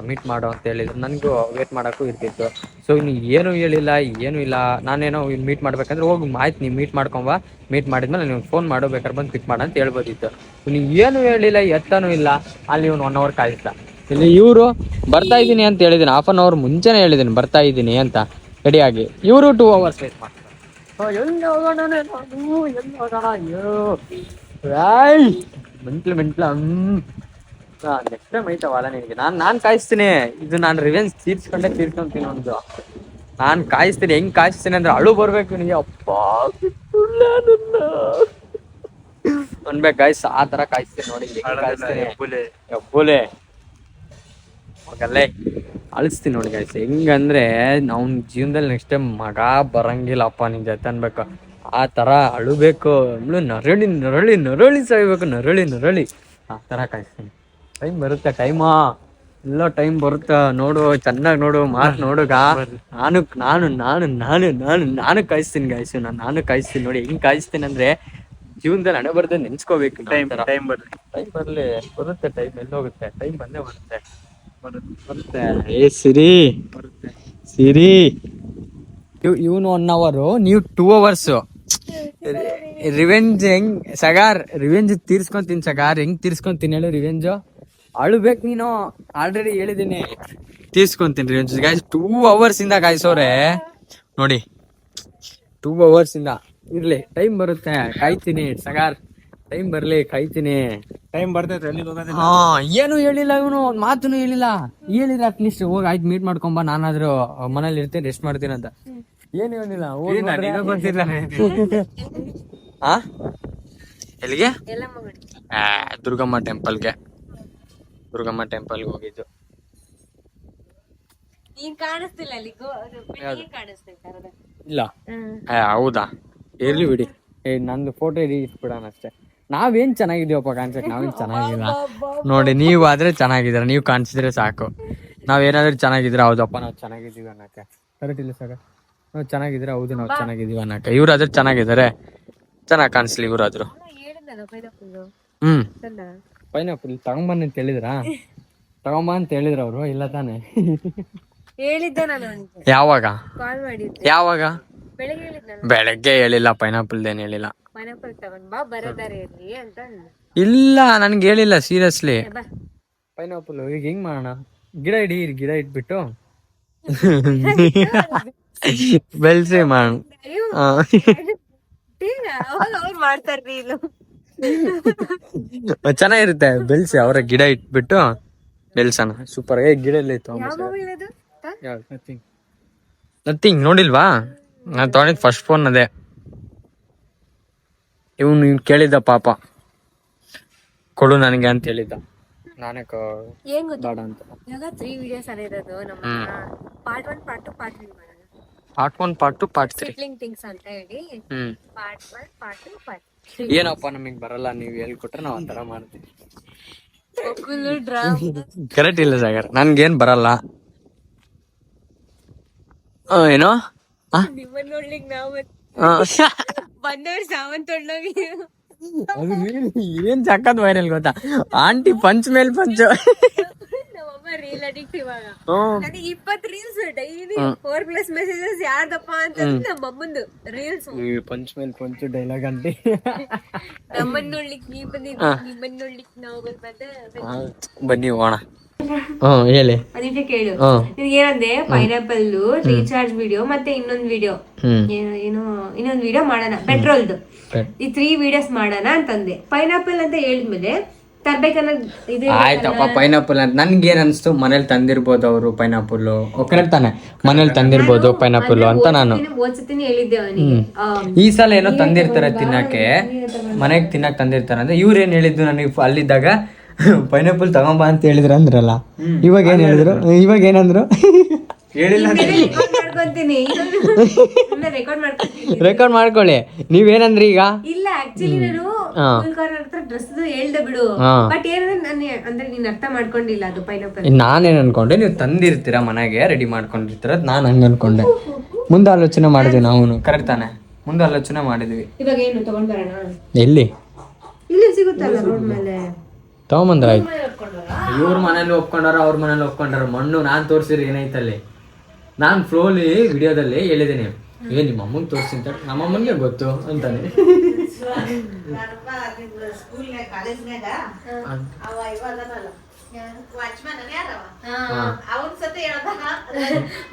ಮೀಟ್ ಮಾಡು ಅಂತ ಹೇಳಿದ್ರು. ನನಗೂ ವೇಟ್ ಮಾಡೋಕ್ಕೂ ಇರ್ತಿತ್ತು. ಸೊ ಇನ್ನು ಏನೂ ಹೇಳಿಲ್ಲ, ಏನೂ ಇಲ್ಲ. ನಾನೇನೋ ಇನ್ನು ಮೀಟ್ ಮಾಡ್ಬೇಕಂದ್ರೆ, ಹೋಗಿ, ಆಯ್ತು ನೀವು ಮೀಟ್ ಮಾಡ್ಕೊಂಬ ಮೀಟ್ ಮಾಡಿದ್ಮೇಲೆ ನೀವು ಫೋನ್ ಮಾಡೋ ಬೇಕಾದ್ರೆ ಬಂದು ಪಿಕ್ ಮಾಡ ಅಂತ ಹೇಳ್ಬೋದಿತ್ತು. ನೀವು ಏನೂ ಹೇಳಿಲ್ಲ, ಎತ್ತನೂ ಇಲ್ಲ. ಅಲ್ಲಿ ಇವನು ಒನ್ ಅವರ್ ಕಾಯಿಸ್ದ ಇಲ್ಲಿ ಇವರು ಬರ್ತಾ ಇದ್ದೀನಿ ಅಂತ ಹೇಳಿದ್ದೀನಿ. ಹಾಫ್ ಅನ್ ಅವರ್ ಮುಂಚೆನೇ ಹೇಳಿದ್ದೀನಿ ಬರ್ತಾ ಇದ್ದೀನಿ ಅಂತ. ರೆಡಿಯಾಗಿ ಇವರು ಟೂ ಅವರ್ಸ್ ವೇಟ್ ಮಾಡ್ತಾರೆ. ಮೆಂಟ್ಲು ಮೆಂಟ್ಲು ನೆಕ್ಸ್ಟ್ ಟೈಮ್ ಐತವಲ್ಲ ನಿನಗೆ. ನಾನು ನಾನು ಕಾಯಿಸ್ತೀನಿ. ಇದು ನಾನು ರಿವೆನ್ಸ್ ತೀರ್ಸ್ಕೊಂಡೇ ತೀರ್ಕೊಂತೀನಿ ಒಂದು. ನಾನು ಕಾಯಿಸ್ತೀನಿ. ಹೆಂಗ್ ಕಾಯಿಸ್ತೀನಿ ಅಂದ್ರೆ ಅಳು ಬರ್ಬೇಕು ನಿನಗೆ. ಅಪ್ಪ ಅನ್ಬೇಕು ಕಾಯಿಸ್ ಆ ತರ ಕಾಯಿಸ್ತೀನಿ ನೋಡಿ. ಕಾಯಿಸ್ತೀನಿ. ಕಾಯಿಸ್ತೀನಿ ಹೋಗಲ್ಲೇ ಅಳಿಸ್ತೀನಿ ನೋಡಿ ಗಾಯ್ಸ್ ಹೆಂಗಂದ್ರೆ ನಾವು ಜೀವನದಲ್ಲಿ ನೆಕ್ಸ್ಟ್ ಟೈಮ್ ಮಗ ಬರಂಗಿಲ್ಲಪ್ಪ ನಿನ್ ಜೊತೆ ಅನ್ಬೇಕು. ಆ ತರ ಅಳುಬೇಕು. ನರಳಿ ನರಳಿ ನರಳಿ ಸಾಯ್ಬೇಕು. ನರಳಿ ನರಳಿ. ಆ ತರ ಕಾಯಿಸ್ತೀನಿ ಟೈಮ್ ಬರುತ್ತೆ ಟೈಮಾ ಎಲ್ಲ ಟೈಮ್ ಬರುತ್ತ. ನೋಡು ಚೆನ್ನಾಗಿ ನೋಡು ಮಾತ್ ನೋಡುಗ ನಾನು ನಾನು ನಾನು ನಾನು ನಾನು ನಾನು ಕಾಯಿಸ್ತೀನಿ ಗಾಯಸು ನಾನು ನಾನು ಕಾಯಿಸ್ತೀನಿ ನೋಡಿ. ಹೆಂಗ್ ಕಾಯಿಸ್ತೀನಿ ಅಂದ್ರೆ ಜೀವನದಲ್ಲಿ ಹಣೆ ಬರ್ದೆ ನೆನ್ಸ್ಕೋಬೇಕು ಟೈಮ್ ಟೈಮ್ ಬರ್ಲಿ. ಟೈಮ್ ಬರ್ಲಿ. ಬರುತ್ತೆ ಟೈಮ್ ಎಲ್ಲೋಗುತ್ತೆ. ಟೈಮ್ ಬಂದೇ ಬರುತ್ತೆ. ಬರುತ್ತೆ. ಏ, ಸಿರಿ. ಸಿರಿ. ಇವನು ಒನ್ ಅವರು ನೀವು ಟೂ ಅವರ್ಸ್ ರಿವೆಂಜ್ ಹೆಂಗ್, ಸಗಾರ್ ರಿವೆಂಜ್ ತೀರ್ಸ್ಕೊಂತೀನಿ ಸಗಾರ್. ಹೆಂಗ್ ತೀರ್ಸ್ಕೊಂತೀನಿ ಹೇಳು ರಿವೆಂಜ್ ಅಳ್ಬೇಕು ನೀನು. ಆಲ್ರೆಡಿ ಹೇಳಿದ್ದೀನಿ ತೀರ್ಸ್ಕೊಂತೀನಿ ರಿವೆಂಜ್ ಗಾಯ್ಸ್ ಟೂ ಅವರ್ಸ್ ಇಂದ ಕಾಯಿಸೋರೆ ನೋಡಿ. ಟೂ ಅವರ್ಸ್ ಇಂದ. ಇರ್ಲಿ ಟೈಮ್ ಬರುತ್ತೆ. ಕಾಯ್ತೀನಿ, ಸಗಾರ್. ಟೈಮ್ ಬರ್ಲಿ ಕಾಯ್ತೀನಿ. ಟೈಮ್ ಬರ್ತೈತೆ ಎಲ್ಲಿಗೆ ಹೋಗೋದಿಲ್ಲ. ಹಾ ಏನು ಹೇಳಿಲ್ಲ ಇವನು ಒಂದ್ ಮಾತುನು ಹೇಳಿಲ್ಲ. ಹೇಳಿದ್ರೆ ಅಟ್ಲೀಸ್ಟ್ ಹೋಗಿ ಆಯ್ತು ಮೀಟ್ ಮಾಡ್ಕೊಂಬ ನಾನಾದ್ರೂ ಮನೇಲಿ ಇರ್ತೀನಿ ರೆಸ್ಟ್ ಮಾಡ್ತೀನಿ ಅಂತ. ಏನು ಹೇಳಿಲ್ಲ ಹೋಗ್ ನನಗೆ ಗೊತ್ತಿಲ್ಲ ಆ? ಎಲ್ಲಿಗೆ? ಎಲ್ಲ ಮಗಡಿ ಆ, ದುರ್ಗಮ್ಮ ಟೆಂಪಲ್ಗೆ ದುರ್ಗಮ್ಮ ಟೆಂಪಲ್ಗೆ ಹೋಗಿದ್ದು. ನೀನ್ ಕಾಣಿಸ್ತಿಲ್ಲ ಅಲ್ಲಿ ಗೋ ಅದು ಬೆಳಿಗ್ಗೆ ಕಾಣಿಸ್ತೈತೆ ಅರ್ಧ. ಇಲ್ಲ. ಹೌದಾ? ಇರ್ಲಿ ಬಿಡಿ. ಏ ನಂದು ಫೋಟೋ ಇಡೀ ಬಿಡೋಣ ಅಷ್ಟೇ. ನಾವೇನ್ ಚೆನ್ನಾಗಿದೀವಪ್ಪ ಕಾಣಿಸಕ್ ನಾವೇನ್ ಚೆನ್ನಾಗಿಲ್ಲ. ನೋಡಿ ನೀವು ಆದ್ರೆ ಚೆನ್ನಾಗಿದ್ದೀರ ನೀವು ಕಾಣಿಸಿದ್ರೆ ಸಾಕು. ನಾವೇನಾದ್ರೂ ಚೆನ್ನಾಗಿದ್ರೆ ಹೌದಪ್ಪ ನಾವು ಚೆನ್ನಾಗಿದ್ದೀವಿ ಅನ್ನಕ್ಕೆ. ಕರೆಕ್ಟ್ ಇಲ್ಲ ಸಾಕ ನಾವು ಚೆನ್ನಾಗಿದ್ರೆ ಹೌದು ನಾವು ಚೆನ್ನಾಗಿದ್ದೀವಿ ಅನ್ನಕ್ಕೆ. ಇವ್ರಾದ್ರೆ ಚೆನ್ನಾಗಿದ್ದಾರೆ. ಚೆನ್ನಾಗಿ ಕಾಣಿಸ್ಲಿ ಇವ್ರಾದ್ರು. ಹ್ಮ್? ಪೈನಾಪಲ್ ತಗೊಂಬನ್ ಅಂತ ಹೇಳಿದ್ರ? ತಗೊಂಬ ಅಂತ ಹೇಳಿದ್ರ ಅವರು ಇಲ್ಲ ತಾನೆ. ಹೇಳಿದ್ದೆ ನಾನು ಯಾವಾಗ? ಯಾವಾಗ? ಬೆಳಗ್ಗೆ ಹೇಳಿಲ್ಲ ಪೈನಾಪಲ್ ಏನ್ ಹೇಳಿಲ್ಲ. ತಗೊಂಡ್ ಬಾ ಬರೋದಾರೆ ಇರ್ಲಿ ಅಂತ ಅಂದೆ. ಇಲ್ಲ ನನ್ಗೆ ಹೇಳಿಲ್ಲ ಸೀರಿಯಸ್ಲಿ ಏ, ಬಾ. ಪೈನಾಪಲ್ ಈಗ ಹೆಂಗ್ ಮಾಡೋಣ? ಗಿಡ ಇಡಿ ಗಿಡ ಇಟ್ಬಿಟ್ಟು. ಬೆಳ್ಸಿ ಮಾಡೋಣ ಅಯ್ಯೋ, ಆ. ಅವ್ರು ಮಾಡ್ತಾರ್ರಿ ಇದು ಚೆನ್ನಾಗಿರುತ್ತೆ ಬೆಳ್ಸಿ ಅವರ ಗಿಡ ಇಟ್ಬಿಟ್ಟು ಬೆಳ್ಸೋಣ. ಸೂಪರ್ ಏ ಗಿಡ ಎಲ್ಲ ಇತ್ತು ಯಾವ ಮೊಬೈಲ್ ಅದು ತಾ? ನಥಿಂಗ್ ನೋಡಿಲ್ವಾ? ನಾನು ತಗೊಂಡಿದ್ ಫಸ್ಟ್ ಫೋನ್ ಅದೇ. ಇವನು ಕೇಳಿದ್ದ ಪಾಪ. ಕೊಡು ನನಗೆ ಅಂತ ಹೇಳಿದ್ದ. ನಾನೇ ಏನ್ ಗೊತ್ತಾ ಅಂತ. ಇವಾಗ ತ್ರೀ ವಿಡಿಯೋಸ್ ಅಲ್ಲ ಇರೋದು ನಮ್ಮ part one part two part three ಮಾಡೋಣ. Part one part two part three ಸಿಟ್ಲಿಂಗ್ things ಅಂತ ಹೇಳಿ. ಹ್ಮ್. Part one part two part ಏನಪ್ಪ ನಮಗ್ ಬರಲ್ಲ ನೀವು ಹೇಳ್ಕೊಟ್ರೆ ನಾವ್ ಒಂಥರ ಮಾಡ್ತೀವಿ. ಡ್ರಾಮ್ ಕರೆಕ್ಟ್ ಇಲ್ಲ ಸಾಗರ್. ನನ್ಗೇನ್ ಬರಲ್ಲ. ಆ, ಏನೋ? ಆ? ನಿಮ್ಮನ್ನ ನೋಡ್ಲಿಕ್ ನಾವು ಆ. ಬಂದವ್ರು ಸಾಮಾನ್ ತೊಗೊಂಡೋಗಿ ಅದು ಏನ್ ಸಕ್ಕತ್ ವೈರಲ್ ಗೊತ್ತಾ? ಆಂಟಿ ಪಂಚ್ ಮೇಲ್ ಪಂಚ್ ನಮ್ಮಮ್ಮ ರೀಲ್ ಅಡಿಕ್ಟ್ ಇವಾಗ. ನನಗೆ ಇಪ್ಪತ್ reels daily four plus messages ಯಾರ್ದಪ್ಪ ಅಂತ ನಮ್ಮ ಅಮ್ಮಂದು ರೀಲ್ಸ್ ಪಂಚ್ ಮೇಲ್ ಪಂಚ್ ಡೈಲಾಗ್ ಆಂಟಿ ನಮ್ಮನ್ನ ನೋಡ್ಲಿಕ್ ನೀ ಬಂದಿದ್ದಿ ನಿಮ್ಮನ್ನ ನೋಡ್ಲಿಕ್ ನಾವು ಬಂದೆ ಬನ್ನಿ ಹೋಗೋಣ. ಹ್ಮ್ ಹೇಳಿ ಅದಕ್ಕೆ ಕೇಳು ನಿನ್ಗೆ ಏನಂದೆ ಪೈನಾಪಲ್ ರೀಚಾರ್ಜ್ ವಿಡಿಯೋ ಮತ್ತೆ ಇನ್ನೊಂದ್ ವಿಡಿಯೋ ಏನು ಏನೋ ಇನ್ನೊಂದ್ ವಿಡಿಯೋ ಮಾಡೋಣ ಪೆಟ್ರೋಲ್ದು ಈ ತ್ರೀ ವಿಡಿಯೋಸ್ ಮಾಡೋಣ ಅಂತಂದೆ ಪೈನಾಪಲ್ ಅಂತ ಹೇಳಿದ್ಮೇಲೆ ಆಯ್ತಪ್ಪ ಪೈನಾಪಲ್ ಅಂತ ನನ್ಗೇನ್ ಅನ್ಸ್ತು ಮನೇಲಿ ತಂದಿರ್ಬೋದು ಅವರು ಪೈನಾಪಲ್ ಕರೆಕ್ಟ್ ತಾನೆ ಮನೇಲಿ ತಂದಿರ್ಬೋದು ಪೈನಾಪಲ್ ಅಂತ ನಾನು ಓದ್ಸತಿನಿ ಹೇಳಿದ್ದೆ ಅವನಿಗೆ ಈ ಸಲ ಏನೋ ತಂದಿರ್ತಾರೆ ತಿನ್ನಕ್ಕೆ ಮನೆಗೆ ತಿನ್ನಕ್ ತಂದಿರ್ತಾರೆ ಅಂದ್ರೆ ಇವ್ರು ಏನ್ ಹೇಳಿದ್ದು ನನಗೆ ಅಲ್ಲಿದ್ದಾಗ ಪೈನಾಪಲ್ ತಗೊಂಬಾ ಅಂತ ಹೇಳಿದ್ರ ಅಂದ್ರಲ್ಲ. ಇವಾಗ ಏನ್ ಹೇಳಿದ್ರು? ಇವಾಗ ಏನಂದ್ರು ಹೇಳಿಲ್ಲ ರೆಕಾರ್ಡ್ ರೆಕಾರ್ಡ್ ಮಾಡ್ಕೊಂತೀನಿ. ರೆಕಾರ್ಡ್ ಮಾಡ್ಕೊಳ್ಳಿ. ನೀವೇನಂದ್ರಿ ಈಗ? ಇಲ್ಲ ಆಕ್ಚುಲಿ ನಾನು ಹಾ. ಫುಲ್ ಡ್ರೆಸ್ ಹೇಳ್ದೆ ಬಿಡು. ಬಟ್ ಏನಂದ್ರೆ ಅಂದ್ರೆ ನೀನ್ ಅರ್ಥ ಮಾಡ್ಕೊಂಡಿಲ್ಲ ಅದು ಪೈನಾಪಲ್ ನಾನೇನ್ ಅನ್ಕೊಂಡೆ ನೀವು ತಂದಿರ್ತೀರ ಮನೆಗೆ ರೆಡಿ ಮಾಡ್ಕೊಂಡಿರ್ತೀರ ನಾನು ಹಂಗ ಅನ್ಕೊಂಡೆ. ಮುಂದೆ ಆಲೋಚನೆ ಮಾಡಿದ್ವಿ ನಾವು. ಕರೆಕ್ಟ್ ತಾನೆ. ಮುಂದೆ ಆಲೋಚನೆ ಮಾಡಿದ್ವಿ. ಇವಾಗ ಏನು ತಗೊಂಡ್ ಬರೋಣ? ಎಲ್ಲಿ? ಇಲ್ಲಿ ಸಿಗುತ್ತಲ್ಲ ರೋಡ್ ಮೇಲೆ? ತಗೊಂಬಂದ್ರ? ಆಯ್ತು ಇವ್ರ ಮನೇಲಿ ಒಪ್ಕೊಂಡಾರ ಅವ್ರ ಮನೇಲಿ ಒಪ್ಕೊಂಡಾರ. ಮಣ್ಣು ನಾನ್ ತೋರ್ಸಿರಿ ಏನೈತಲ್ಲಿ ನಾನು ಫ್ಲೋಲಿ ವಿಡಿಯೋದಲ್ಲಿ ಹೇಳಿದ್ದೀನಿ. ಏ ನಿಮ್ಮ ಅಮ್ಮಂಗ್ ತೋರ್ಸಿ ಅಂತ ನಮ್ಮ ಅಮ್ಮನ್ಗೆ ಗೊತ್ತು ಅಂತಾನೆ.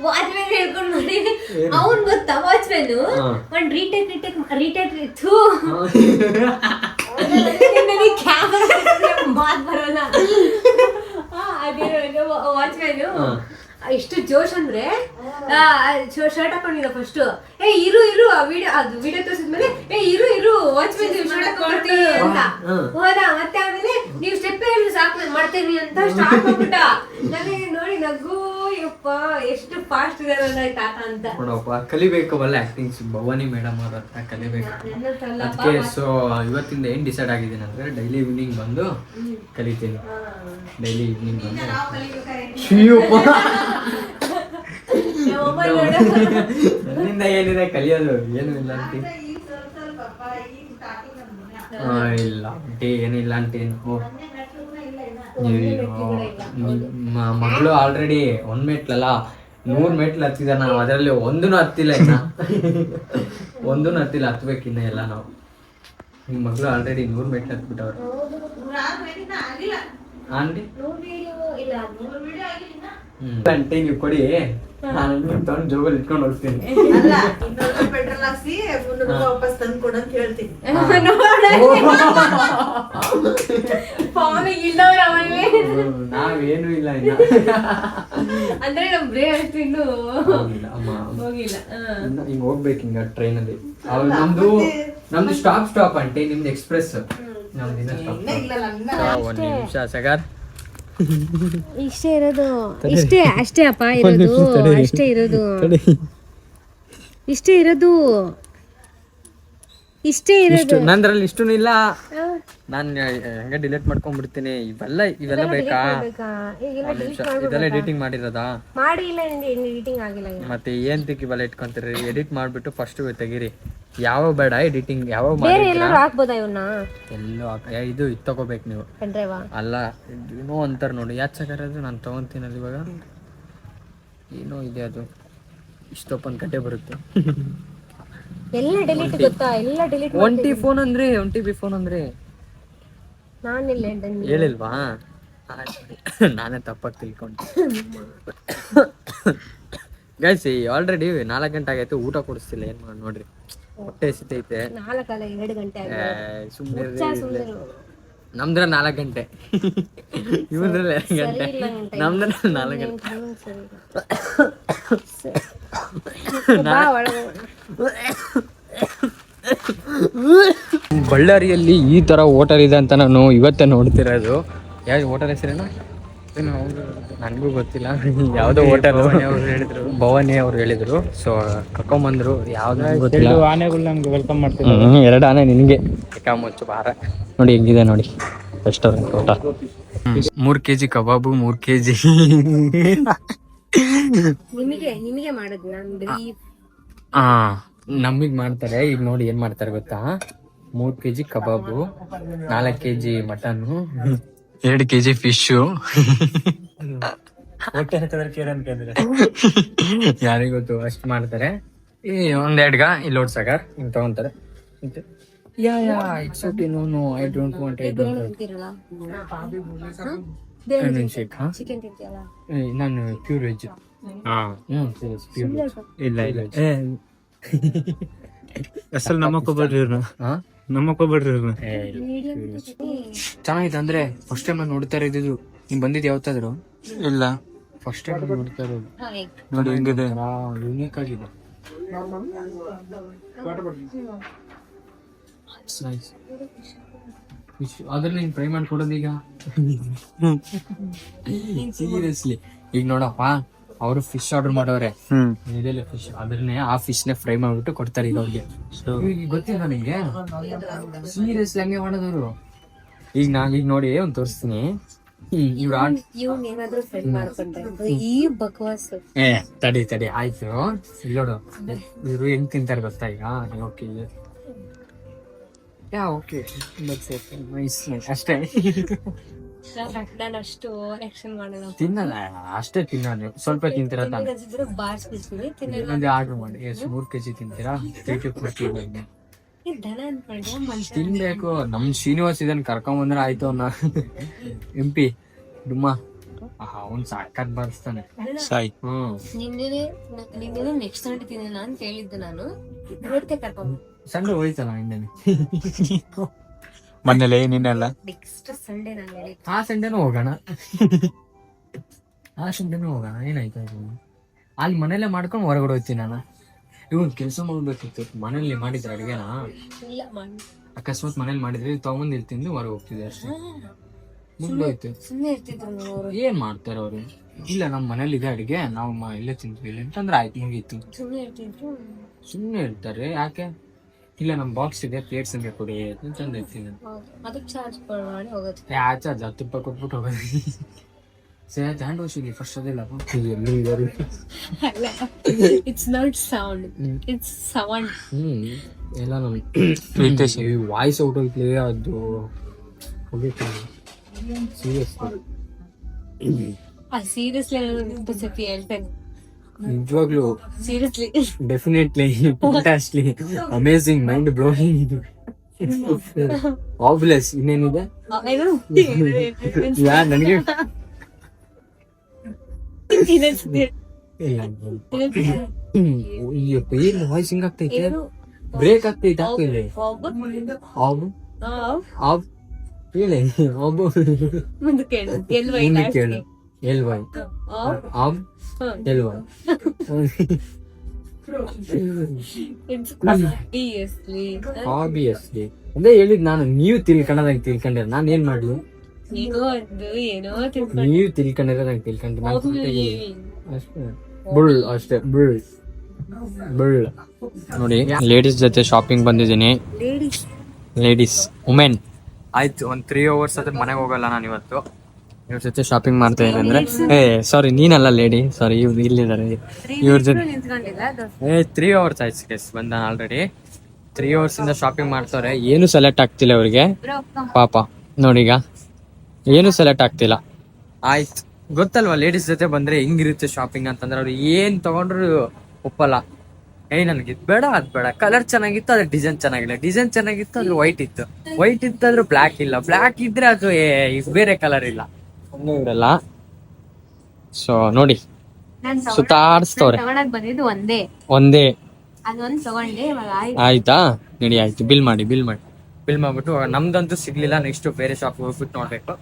ವಾಚ್ಮ್ಯಾನ್ ಹೇಳ್ಕೊಂಡು ನೋಡಿ ಅವನ್ ಗೊತ್ತಾ ವಾಚ್ಮ್ಯಾನ್ ಹಾ. ಒಂದ್ ರೀಟೇಕ್ ರೀಟೇಕ್ ರೀಟೇಕ್ ಇತ್ತು ಕ್ಯಾಮರಾ ಮಾತ್ ಬರೋಲ್ಲ. ಅದೇನೋ ವಾಚ್ಮ್ಯಾನು ಇಷ್ಟು ಜೋಶ್ ಅಂದ್ರೆ ಶರ್ಟ್ ಹಾಕೊಂಡಿದ್ದ ಫಸ್ಟ್ ಏ ಇರು ಇರು ಆ ವಿಡಿಯೋ ಅದು ವಿಡಿಯೋ ತೋರಿಸಿದ್ಮೇಲೆ ಏ ಇರು ಇರು ವಾಚ್ಮ್ಯಾನ್ ಶರ್ಟ್ ಹಾಕೊಳ್ತೀನಿ ಅಂತ. ಹೋದ ಮತ್ತೆ ಆಮೇಲೆ ನೀವು ಸ್ಟೆಪ್ ಹೇಳಿದ್ರೆ ಸಾಕು ನಾನು ಮಾಡ್ತೀನಿ ಅಂತ ಸ್ಟಾರ್ಟ್ ಮಾಡ್ಬಿಟ್ಟ. ನನಗೆ ಎಷ್ಟು ಫಾಸ್ಟ್ ಇದಾರಲ್ಲ ಈ ತಾತ ಅಂತ. ನೋಡಪ್ಪ ಕಲಿಬೇಕು ಅಲ್ಲ ಆಕ್ಟಿಂಗ್ಸ್ ಭವಾನಿ ಮೇಡಮ್ ಅವ್ರ ಹತ್ರ ಕಲಿಬೇಕು. ಅದಕ್ಕೆ ಸೊ ಇವತ್ತಿಂದ ಏನ್ ಡಿಸೈಡ್ ಆಗಿದ್ದೀನಿ ಅಂದ್ರೆ ಡೈಲಿ ಈವ್ನಿಂಗ್ ಬಂದು ಕಲಿತೀನಿ. ಡೈಲಿ ಈವ್ನಿಂಗ್ ಬಂದು. ಶಿವಪ್ಪ. ನನ್ನಿಂದ ಏನಿದೆ ಕಲಿಯೋದು ಏನು ಇಲ್ಲ ಅಂತ ಇಲ್ಲ ಆಂಟಿ ಏನಿಲ್ಲ ಆಂಟಿ. ಮಗಳು ಆಲ್ರೆಡಿ ಒನ್ ಮೆಟ್ಲಲ್ಲ ನೂರ್ ಮೆಟ್ಲು ಹತ್ತಿದ ನಾವು ಅದರಲ್ಲಿ ಒಂದೂ ಹತ್ತಿಲ್ಲ ಇನ್ನ. ಒಂದೂ ಹತ್ತಿಲ್ಲ ಹತ್ಬೇಕಿನ್ನ ಎಲ್ಲ ನಾವು. ನಿಮ್ಮ ಮಗಳು ಆಲ್ರೆಡಿ ನೂರ್ ಮೆಟ್ಲು ಹತ್ಬಿಟ್ಟವ್ರೆ. ಆಂಟಿ? ಹ್ಮ್. ಆಂಟಿ ನೀವು ಕೊಡಿ. ನಾನು ನಿಮ್ ತಗೊಂಡು ಜೋಬಲ್ಲಿ ಇಟ್ಕೊಂಡು ಹೋಗ್ತೀನಿ. ಅಲ್ಲ ಇನ್ನೊಂದು ಪೆಟ್ರೋಲ್ ಹಾಕ್ಸಿ ಮುನ್ನೂರು ರೂಪಾಯಿ ವಾಪಸ್ ತಂದು ಕೊಡು ಅಂತ ಹೇಳ್ತೀನಿ. ಫಾರ್ಮಿಗೆ ಇಲ್ಲವ್ರು ಅವಾಗ್ಲೇ. ನಾವೇನು ಇಲ್ಲ ಇನ್ನ. ಅಂದ್ರೆ ನಮ್ ಬ್ರೇಕ್ ಇನ್ನು ಹೋಗಿಲ್ಲ, ಅಮ್ಮ. ಹೋಗಿಲ್ಲ. ಹಾ. ಇನ್ನ ಹಿಂಗ್ ಹೋಗ್ಬೇಕು ಹಿಂಗ ಟ್ರೈನ್ ಅಲ್ಲಿ ಅವ್ರು ನಮ್ದು ನಮ್ದು ಸ್ಟಾಪ್ ಸ್ಟಾಪ್ ಅಂಟೆ ನಿಮ್ದು ಎಕ್ಸ್ಪ್ರೆಸ್ ನಮ್ದು ಇನ್ನ ಸ್ಟಾಪ್ ಒಂದ್ ನಿಮಿಷ ಸಗಾರ್. ಇಷ್ಟೇ ಇರೋದು. ಇಷ್ಟೇ ಅಷ್ಟೇ ಅಪ್ಪ ಇರೋದು. ಅಷ್ಟೇ ಇರೋದು. ಇಷ್ಟೇ ಇರೋದು. ಇಷ್ಟೇ ಇಷ್ಟು ಇರೋದು ನಂದ್ರಲ್ಲಿ ಇಷ್ಟು ಇಲ್ಲ ನಾನು ಹೆಂಗ ಡಿಲೀಟ್ ಮಾಡ್ಕೊಂಡ್ಬಿಡ್ತೀನಿ? ಇವೆಲ್ಲ ಇವೆಲ್ಲ ಬೇಕಾ? ಒಂದ್ ನಿಮಿಷ ಇದೆಲ್ಲ ಎಡಿಟಿಂಗ್ ಮಾಡಿರೋದಾ? ಮಾಡಿ ಇಲ್ಲ ಎಡಿಟಿಂಗ್ ಆಗಿಲ್ಲ ಇನ್ನು. ಮತ್ತೆ ಏನ್ ತಿಕ್ಕಿ ಇವೆಲ್ಲ ಇಟ್ಕೊಂತೀರಿ? ಎಡಿಟ್ ಮಾಡ್ಬಿಟ್ಟು ಫಸ್ಟ್ ತೆಗೀರಿ. ಯಾವ ಬೇಡ ಎಡಿಟಿಂಗ್ ಯಾವ ಬೇರೆ ಎಲ್ಲಾರು ಹಾಕ್ಬೋದಾ ಇವನ್ನ ಎಲ್ಲೋ ಹಾಕ- ಏ, ಇದು ಇದು ತಗೋಬೇಕು ನೀವು. ಅಲ್ಲ ಏನೋ ಅಂತಾರೆ ನೋಡಿ. ಯಾಕೆ ಅದು ನಾನು ತಗೊಂತೀನಲ್ಲ ಇವಾಗ? ಏನೋ ಇದೆ ಅದು. ಇಷ್ಟೊಪ್ಪನ್ ಕಟ್ಟೆ ಬರುತ್ತೆ. ಎಲ್ಲ ಡಿಲೀಟ್ ಗೊತ್ತಾ? ಎಲ್ಲ ಡಿಲೀಟ್ ಒಂಟಿ ಫೋನ್ ಅಂದ್ರೆ ಒಂಟಿ ಬಿ ಫೋನ್ ಅಂದ್ರೆ? ನಾನಿಲ್ಲ ಹೇಳಿಲ್ವಾ. ನಾನೇ ತಪ್ಪಾಗಿ ತಿಳ್ಕೊಂಡೆ. ಗೈಸ್ ಆಲ್ರೆಡಿ ನಾಲ್ಕು ಗಂಟೆ ಆಗೈತೆ ಊಟ ಕೊಡಿಸ್ತಿಲ್ಲ ಏನ್ ಮಾಡ ನೋಡ್ರಿ. ಹೊಟ್ಟೆ ಸಿತೈತೆ ನಾಲ್ಕಲ್ಲ ಎರಡು ಗಂಟೆ ಸುಮ್ಮನೆ ನಮ್ದ್ರ ನಾಲ್ಕು ಗಂಟೆ. ಇವ್ರಲ್ಲಿ ಎರಡು ಗಂಟೆ. ನಮ್ದ್ರ ನಾಲ್ಕು ಗಂಟೆ. ಬಳ್ಳಾರಿಯಲ್ಲಿ ಈ ತರ ಹೋಟೆಲ್ ಇದೆ ಅಂತ ನಾನು ಇವತ್ತೇ ನೋಡ್ತಿರೋದು. ಯಾವ ಹೋಟೆಲ್ ಹೆಸರೇನು? ನನಗೂ ಗೊತ್ತಿಲ್ಲ. ಯಾವುದೋ ಹೋಟೆಲ್. ಹೇಳಿದ್ರು. ಭವಾನಿ ಅವ್ರು ಹೇಳಿದ್ರು. ಸೊ ಕರ್ಕೊಂಬಂದ್ರು. ಯಾವ್ದು ಗೊತ್ತಿಲ್ಲ. ಆನೆಗಳು ನಮ್ಗೆ ವೆಲ್ಕಮ್ ಮಾಡ್ತೀವಿ ಎರಡು ಆನೆ ನಿನಗೆ. ಮುಚ್ಚು ಬಾರ ನೋಡಿ ಹೆಂಗಿದೆ ನೋಡಿ. ರೆಸ್ಟೋರೆಂಟ್ ಊಟ ಮೂರ್ ಕೆಜಿ ಕಬಾಬು ಮೂರ್ ಕೆಜಿ. ನಿಮಗೆ ನಿಮಗೆ ಮಾಡೋದು ನಾನು ಬರೀ ಆ ನಮಗ್ ಮಾಡ್ತಾರೆ ಈಗ ನೋಡಿ ಏನ್ ಮಾಡ್ತಾರೆ ಗೊತ್ತಾ? ಮೂರ್ ಕೆಜಿ ಕಬಾಬು ನಾಲ್ಕ್ ಕೆಜಿ ಮಟನ್ ಎರಡು ಕೆಜಿ ಫಿಶು. ಹೊಟ್ಟೆ ಕೇರ್ ಅನ್ಕೊಂಡ್ರೆ ಯಾರಿಗ್ ಗೊತ್ತು ಅಷ್ಟ್ ಮಾಡ್ತಾರೆ. ಈ ಒಂದೆರಡ್ಗ ಇಲ್ಲಿ ಸಾಗರ್ ಹಿಂಗ್ ತಗೊಂತಾರೆ. ಮತ್ತೆ, yeah yeah it's okay no no I don't want I don't shake ಹಾ ಚಿಕನ್ ತಿಂತೀಯಲ್ಲ ಏ, ನಾನು ಪ್ಯೂರ್ ವೆಜ್ ಹಾ ಹ್ಮ್ ಪ್ಯೂರ್ ಇಲ್ಲ ಇಲ್ಲ ಏ ಅಸಲ್ ನಮ್ಮಕ್ಕ ಬಿಡ್ರಿ ಇವ್ರನ್ನ ಹಾ ನಮ್ಮಕ್ಕ ಬಿಡ್ರಿ ಇವ್ರನ್ನ ಏ, ಇಲ್ಲ. ಚೆನ್ನಾಗಿದೆ ಅಂದ್ರೆ ಫಸ್ಟ್ ಟೈಮ್ ನಾನು ನೋಡ್ತಾ ಇದ್ದಿದ್ದು ನೀನ್ ಬಂದಿದ್ ಯಾವತ್ತಾದ್ರು ಇಲ್ಲ ಫಸ್ಟ್ ಟೈಮ್ ನೋಡ್ತಾ ಇರೋದು ನೋಡಿ ಹೆಂಗಿದೆ ಯೂನಿಕ್ ಆಗಿದೆ. Fish- ಅದ್ರಲ್ಲಿ ನೀನ್ ಫ್ರೈ ಮಾಡ್ಕೊಡೋದು ಈಗ? ಸೀರಿಯಸ್ಲಿ ಈಗ ನೋಡಪ್ಪ ಅವರು ಫಿಶ್ ಆರ್ಡರ್ ಮಾಡೋರೆ. ಇದೆಲ್ಲ ಫಿಶ್ ಅದನ್ನೇ ಆ ಫಿಶ್ ನೇ ಫ್ರೈ ಮಾಡ್ಬಿಟ್ಟು ಕೊಡ್ತಾರೆ ಈಗ ಅವ್ರಿಗೆ. ಈಗ ಗೊತ್ತಿಲ್ಲ ನಿಂಗೆ? ಸೀರಿಯಸ್ಲಿ ಹಂಗೆ ಮಾಡೋದವ್ರು. ಈಗ ನಾನು ಈಗ ನೋಡಿ ಒಂದ್ ತೋರಿಸ್ತೀನಿ. ಈ ಬಕ್ವಾಸ್. ಏ ತಡಿ ತಡಿ ಆಯ್ತು. ಇಲ್ಲೋಡು ನೋಡು. ಇವ್ರು ಹೆಂಗ್ ತಿಂತಾರೆ ಗೊತ್ತಾ ಈಗ? ಓಕೆ ಯಾ ಓಕೆ ಅಷ್ಟೇ. ನಾನು ಅಷ್ಟು ಮಾಡಲ್ಲ. ತಿನ್ನಲ್ಲ ಅಷ್ಟೇ ತಿನ್ನೋದು. ಸ್ವಲ್ಪ ತಿಂತೀರಾ ತಾನೆ? ಅನ್ಸಿದ್ರೆ ಬಾರ್ಸ್ಬಿಡ್ತೀನಿ ತಿನ್ನಲ್ಲ ಆರ್ಡರ್ ಮಾಡಿ. ಎಷ್ಟು ಮೂರ್ ಕೆಜಿ ತಿಂತೀರಾ? ತಿನ್ಬೇಕು. ನಮ್ ಶ್ರೀನಿವಾಸ್ ಇದನ್ ಕರ್ಕೊಂಡ್ ಬಂದ್ರೆ ಆಯ್ತು ಅವ್ನ ಎಂ ಪಿ. ಡುಮ್ಮ. ಅವ್ನ್ ಸಾಕಾಗ್ ಬಾರಿಸ್ತಾನೆ. ಸಾಯ್. ಹ್ಮ್. ನಿನ್ನೆ ನಿನ್ನೆ ನೆಕ್ಸ್ಟ್ ಸಂಡೆ ತಿನ್ನ ಅಂತ ಹೇಳಿದ್ದೆ ನಾನು. ನೋಡ್ತೆ ಕರ್ಕೊಂಡು ಸಂಡೆ ಹೋಯ್ತಲ್ಲ ಹಿಂದೆನೆ ಮನೇಲೆ ಏನಿನ್ನಲ್ಲ ನೆಕ್ಸ್ಟ್ ಸಂಡೇ ನಾನು ಆ ಸಂಡೆನೂ ಹೋಗೋಣ. ಆ ಸಂಡೇನೂ ಹೋಗೋಣ ಏನಾಯ್ತು ಅದು? ಅಲ್ಲಿ ಮನೇಲೆ ಮಾಡ್ಕೊಂಡು ಹೊರಗಡೆ ಹೋಗ್ತೀನಿ ನಾನು. ಇವನ್ ಕೆಲಸ ಮಾಡ್ಬೇಕಿತ್ತು ಮನೇಲಿ ಮಾಡಿದ್ರೆ ಅಡುಗೆನ? ಇಲ್ಲ ಮಾಡಿ ಅಕಸ್ಮಾತ್ ಮನೇಲಿ ಮಾಡಿದ್ರೆ ತಗೊಂಡ್ ಇಲ್ಲಿ ತಿಂದು ಹೊರಗೆ ಹೋಗ್ತಿದ್ದೆ ಅಷ್ಟೇ. ಮುಂದೋಯ್ತು ಸುಮ್ಮನೆ ಇರ್ತಿದ್ರು ಅವರು. ಏನ್ ಮಾಡ್ತಾರೆ ಅವ್ರು? ಇಲ್ಲ ನಮ್ಮ ಮನೇಲಿ ಇದೆ ಅಡಿಗೆ ನಾವು ಮ- ಇಲ್ಲೇ ತಿಂತೀವಿ ಅಂತಂದ್ರೆ ಆಯ್ತು ಮುಗೀತು. ಸುಮ್ಮನೆ ಇರ್ತಿದ್ರು. ಸುಮ್ಮನೆ ಇರ್ತಾರೆ ಯಾಕೆ? ಇಲ್ಲ ನಮ್ಮ ಬಾಕ್ಸ್ ಇದೆ ಪ್ಲೇಟ್ಸ್ ಅಂದ್ರೆ ಕೊಡಿ. ಅಂತಂದು ಅದಕ್ಕೆ ಚಾರ್ಜ್ ಮಾಡಿ ಹೋಗೋದು. ಆಚೆ ಅದು ಹತ್ತು ರೂಪಾಯಿ ಕೊಟ್ಬಿಟ್ಟು ಹೋಗೋದು. ಸರಿ ಹ್ಯಾಂಡ್ ವಾಶಿಗೆ ಫಸ್ಟ್ ಅದಿಲ್ಲ ಎಲ್ಲರೂ ಇದ್ದಾರೆ it's not sound it's sound ಎಲ್ಲ ನಮ್ಮ ವಾಯ್ಸ್ ಔಟ್ ಹೋಗ್ಲಿ ಅದು ಹೋಗಿತ್ತು ಸೀರಿಯಸ್ ಆ ಸೀರಿಯಸ್ಲಿ ಸತಿ ಹೇಳ್ತೇನೆ. ನಿಜವಾಗ್ಲೂ seriously definitely fantastically amazing mind blowing ಇದು. ಆಬ್ಲೆಸ್ ಇನ್ನೇನಿದೆ? ಯಾ ನನಗೆ? ಅಯ್ಯಪ್ಪ ಏನು ವಾಯ್ಸ್ ಹಿಂಗ್ ಆಗ್ತೈತೆ ಬ್ರೇಕ್ ಆಗ್ತೈತೆ ಆಗ್ತಿದೆ ಆವ್ ಆವ್ ಹೇಳಿ ಆಬ್ ಮುಂದೆ ಕೇಳು ಮುಂದೆ ಕೇಳು. L Y? Um? L Y? Obviously ಅದೇ ಹೇಳಿದ್ ನಾನು ನೀವು ತಿಳ್ಕೊಂಡದಂಗೆ ತಿಳ್ಕೊಂಡಿರ. ನಾನು ಏನ್ ಮಾಡ್ಲಿ? ತಿಳ್ಕೊಂಡು ನೀವು ತಿಳ್ಕೊಂಡಿರೋದಂಗೆ ತಿಳ್ಕೊಂಡ್ರೆ. ನಾನು ಅಷ್ಟೇ. ಬುಳ್ ಅಷ್ಟೇ. ಬುಳ್ ಬುಳ್ ನೋಡಿ ಲೇಡೀಸ್ ಜೊತೆ ಶಾಪಿಂಗ್ ಬಂದಿದ್ದೀನಿ. ಲೇಡೀಸ್ ವುಮೆನ್ ಆಯ್ತು ಒಂದ್ ತ್ರೀ ಅವರ್ಸ್ ಅದ್ರ ಮನೆಗೆ ಹೋಗಲ್ಲ ನಾನು ಇವತ್ತು. ಇವ್ರ ಜೊತೆ ಶಾಪಿಂಗ್ ಮಾಡ್ತಾ ಇದ್ರೆ ಅಂದ್ರೆ ಏ ಸಾರಿ ನೀನಲ್ಲ ಲೇಡಿ ಸಾರಿ ಇವ್ರು ಇಲ್ಲಿದ್ದಾರೆ. ಇವ್ರ ಜೊತೆ ಏ ತ್ರೀ ಅವರ್ಸ್ ಆಯ್ತು ಕೇಸ್ ಬಂದ ಆಲ್ರೆಡಿ ತ್ರೀ ಅವರ್ಸ್ ಇಂದ ಶಾಪಿಂಗ್ ಮಾಡ್ತಾರೆ ಏನು ಸೆಲೆಕ್ಟ್ ಆಗ್ತಿಲ್ಲ ಅವ್ರಿಗೆ ಪಾಪ ನೋಡೀಗ ಏನು ಸೆಲೆಕ್ಟ್ ಆಗ್ತಿಲ್ಲ. ಆಯ್ತು. ಗೊತ್ತಲ್ವಾ ಲೇಡೀಸ್ ಜೊತೆ ಬಂದ್ರೆ ಹೆಂಗಿರುತ್ತೆ ಶಾಪಿಂಗ್ ಅಂತಂದ್ರೆ ಅವ್ರು ಏನ್ ತಗೊಂಡ್ರು ಒಪ್ಪಲ್ಲ. ಏ ನನ್ಗೆ ಇದ್ ಬೇಡ ಅದ್ ಬೇಡ. ಕಲರ್ ಚೆನ್ನಾಗಿತ್ತು ಅದ್ರ ಡಿಸೈನ್ ಚೆನ್ನಾಗಿಲ್ಲ. ಡಿಸೈನ್ ಚೆನ್ನಾಗಿತ್ತು ಅದ್ರ ವೈಟ್ ಇತ್ತು. ವೈಟ್ ಇತ್ತು ಅದ್ರ ಬ್ಲ್ಯಾಕ್ ಇಲ್ಲ. ಬ್ಲ್ಯಾಕ್ ಇದ್ರೆ ಅದು ಏ, ಬೇರೆ ಕಲರ್ ಇಲ್ಲ. ಹಂಗೆ ಇರಲ್ಲ. ಸೊ ನೋಡಿ. ಸುತ್ತಾಡಿಸ್ತವ್ರೆ ತಗೊಳಕ್ ಬಂದಿದ್ದು ಒಂದೇ. ಒಂದೇ. ಅದೊಂದ್ ತಗೊಂಡೆ ಇವಾಗ ಆಯ್ತು. ಆಯ್ತಾ? ನಡಿ ಆಯ್ತು. ಬಿಲ್ ಮಾಡಿ ಬಿಲ್ ಮಾಡಿ. ಬಿಲ್ ಮಾಡ್ಬಿಟ್ಟು ನಮ್ದಂತೂ ಸಿಗ್ಲಿಲ್ಲ. ನೆಕ್ಸ್ಟ್ ಬೇರೆ ಶಾಪ್ ಹೋಗ್ಬಿಟ್ಟು ನೋಡ್ಬೇಕು.